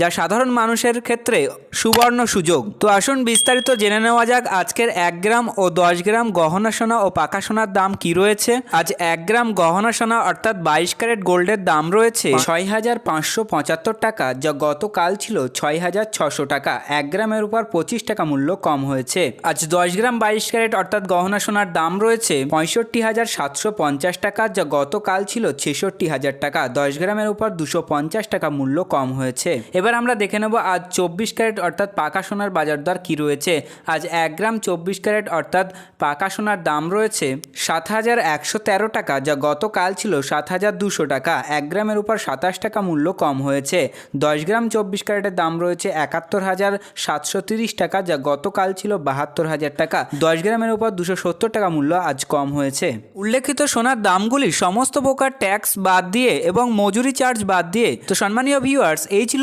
যা সাধারণ মানুষের ক্ষেত্রে সুবর্ণ সুযোগ। তো আসুন বিস্তারিত জেনে নেওয়া যাক আজকের এক গ্রাম ও দশ গ্রাম গহনা সোনা ও পাকা সোনার দাম কি রয়েছে। আজ এক গ্রাম গহনা সোনা অর্থাৎ বাইশ ক্যারেট গোল্ডের দাম রয়েছে ছয় হাজার পাঁচশো পঁচাত্তর টাকা, যা গতকাল ছিল ছয় হাজার ছশো টাকা। এক গ্রামের উপর পঁচিশ টাকা মূল্য কম হয়েছে। আজ দশ গ্রাম বাইশ ক্যারেট অর্থাৎ গহনা সোনার দাম রয়েছে পঁয়ষট্টি হাজার সাতশো পঞ্চাশ টাকা, যা গতকাল ছিল ছেষট্টি হাজার টাকা। দশ গ্রামের উপর দুশো পঞ্চাশ টাকা মূল্য কম হয়েছে। এবার আমরা দেখে নেব আজ চব্বিশ ক্যারেট অর্থাৎ পাকা সোনার বাজার দর কী রয়েছে। আজ এক গ্রাম চব্বিশ ক্যারেট অর্থাৎ পাকা সোনার দাম রয়েছে সাত হাজার একশো তেরো টাকা, যা গতকাল ছিল সাত হাজার দুশো টাকা। এক গ্রামের উপর সাতাশ টাকা মূল্য কম হয়েছে। দশ গ্রাম চব্বিশ ক্যারেটের দাম রয়েছে একাত্তর হাজার সাতশো তিরিশ টাকা, যা গতকাল ছিল বাহাত্তর হাজার টাকা। দশ গ্রামের উপর দুশো সত্তর টাকা মূল্য আজ কম হয়েছে। উল্লেখিত সোনার দামগুলি সমস্ত প্রকার ট্যাক্স বাদ দিয়ে এবং মজুরি চার্জ বাদ দিয়ে। তো সম্মানীয় ভিউয়ার্স, এই ছিল